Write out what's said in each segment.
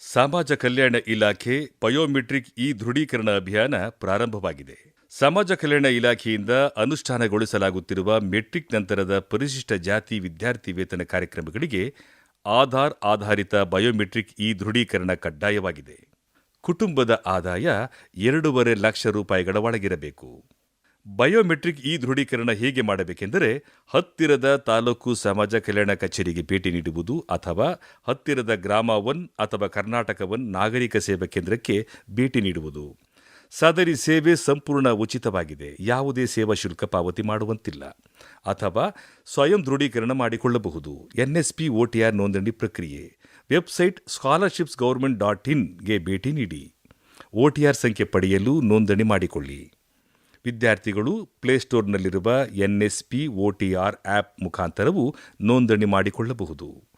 ಸಮಾಜ ಕಲ್ಯಾಣ ಇಲಾಖೆ biometric E ದೃಢೀಕರಣ ಅಭಿಯಾನ ಪ್ರಾರಂಭವಾಗಿದೆ. ಸಮಾಜ ಕಲ್ಯಾಣ ಇಲಾಖೆಯಿಂದ ಅನುಷ್ಠಾನಗೊಳಿಸಲಾಗುತ್ತಿರುವ ಮೆಟ್ರಿಕ್ ನಂತರದ ಪರಿಶಿಷ್ಟ ಜಾತಿ ವಿದ್ಯಾರ್ಥಿ ವೇತನ ಕಾರ್ಯಕ್ರಮಗಳಿಗೆ ಆಧಾರ್ ಆಧಾರಿತ ಬಯೋಮೆಟ್ರಿಕ್ ಇ ದೃಢೀಕರಣ ಕಡ್ಡಾಯವಾಗಿದೆ. ಕುಟುಂಬದ ಆದಾಯ ಎರಡೂವರೆ ಲಕ್ಷ ರೂಪಾಯಿಗಳ ಒಳಗಿರಬೇಕು. ಬಯೋಮೆಟ್ರಿಕ್ ಈ ದೃಢೀಕರಣ ಹೇಗೆ ಮಾಡಬೇಕೆಂದರೆ ಹತ್ತಿರದ ತಾಲೂಕು ಸಮಾಜ ಕಲ್ಯಾಣ ಕಚೇರಿಗೆ ಭೇಟಿ ನೀಡುವುದು ಅಥವಾ ಹತ್ತಿರದ ಗ್ರಾಮ ಒನ್ ಅಥವಾ ಕರ್ನಾಟಕ ಒನ್ ನಾಗರಿಕ ಸೇವಾ ಕೇಂದ್ರಕ್ಕೆ ಭೇಟಿ ನೀಡುವುದು. ಸದರಿ ಸೇವೆ ಸಂಪೂರ್ಣ ಉಚಿತವಾಗಿದೆ. ಯಾವುದೇ ಸೇವಾ ಶುಲ್ಕ ಪಾವತಿ ಮಾಡುವಂತಿಲ್ಲ ಅಥವಾ ಸ್ವಯಂ ದೃಢೀಕರಣ ಮಾಡಿಕೊಳ್ಳಬಹುದು. ಎನ್ಎಸ್ಪಿ ಓಟಿಆರ್ ನೋಂದಣಿ ಪ್ರಕ್ರಿಯೆ. ವೆಬ್ಸೈಟ್ ಸ್ಕಾಲರ್ಶಿಪ್ಸ್ ಗೌರ್ಮೆಂಟ್ ಡಾಟ್ ಇನ್ಗೆ ಭೇಟಿ ನೀಡಿ. ಓಟಿಆರ್ ಸಂಖ್ಯೆ ಪಡೆಯಲು ನೋಂದಣಿ ಮಾಡಿಕೊಳ್ಳಿ. ವಿದ್ಯಾರ್ಥಿಗಳು ಪ್ಲೇಸ್ಟೋರ್ನಲ್ಲಿರುವ ಎನ್ಎಸ್ಪಿ ಒಟಿಆರ್ ಆ್ಯಪ್ ಮುಖಾಂತರವೂ ನೋಂದಣಿ ಮಾಡಿಕೊಳ್ಳಬಹುದು.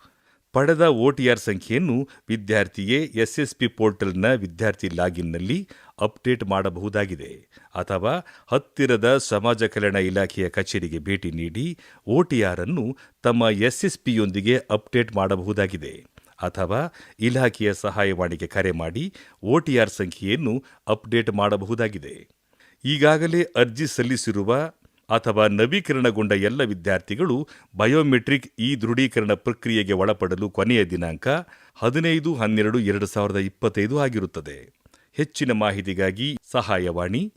ಪಡೆದ ಓಟಿಆರ್ ಸಂಖ್ಯೆಯನ್ನು ವಿದ್ಯಾರ್ಥಿಯೇ ಎಸ್ಎಸ್ಪಿ ಪೋರ್ಟಲ್ನ ವಿದ್ಯಾರ್ಥಿ ಲಾಗಿನ್ನಲ್ಲಿ ಅಪ್ಡೇಟ್ ಮಾಡಬಹುದಾಗಿದೆ ಅಥವಾ ಹತ್ತಿರದ ಸಮಾಜ ಕಲ್ಯಾಣ ಇಲಾಖೆಯ ಕಚೇರಿಗೆ ಭೇಟಿ ನೀಡಿ ಓಟಿಆರ್ ಅನ್ನು ತಮ್ಮ ಎಸ್ಎಸ್ಪಿಯೊಂದಿಗೆ ಅಪ್ಡೇಟ್ ಮಾಡಬಹುದಾಗಿದೆ ಅಥವಾ ಇಲಾಖೆಯ ಸಹಾಯವಾಣಿಗೆ ಕರೆ ಮಾಡಿ ಓಟಿಆರ್ ಸಂಖ್ಯೆಯನ್ನು ಅಪ್ಡೇಟ್ ಮಾಡಬಹುದಾಗಿದೆ. ಈಗಾಗಲೇ ಅರ್ಜಿ ಸಲ್ಲಿಸಿರುವ ಅಥವಾ ನವೀಕರಣಗೊಂಡ ಎಲ್ಲ ವಿದ್ಯಾರ್ಥಿಗಳು ಬಯೋಮೆಟ್ರಿಕ್ ಇ ದೃಢೀಕರಣ ಪ್ರಕ್ರಿಯೆಗೆ ಒಳಪಡಲು ಕೊನೆಯ ದಿನಾಂಕ ಹದಿನೈದು, ಹನ್ನೆರಡು, ಎರಡು ಸಾವಿರದ ಇಪ್ಪತ್ತೈದು ಆಗಿರುತ್ತದೆ. ಹೆಚ್ಚಿನ ಮಾಹಿತಿಗಾಗಿ ಸಹಾಯವಾಣಿ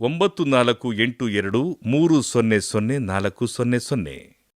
ಒಂಬತ್ತು ನಾಲ್ಕು ಎಂಟು ಎರಡು ಮೂರು ಸೊನ್ನೆ ಸೊನ್ನೆ ನಾಲ್ಕು ಸೊನ್ನೆ ಸೊನ್ನೆ.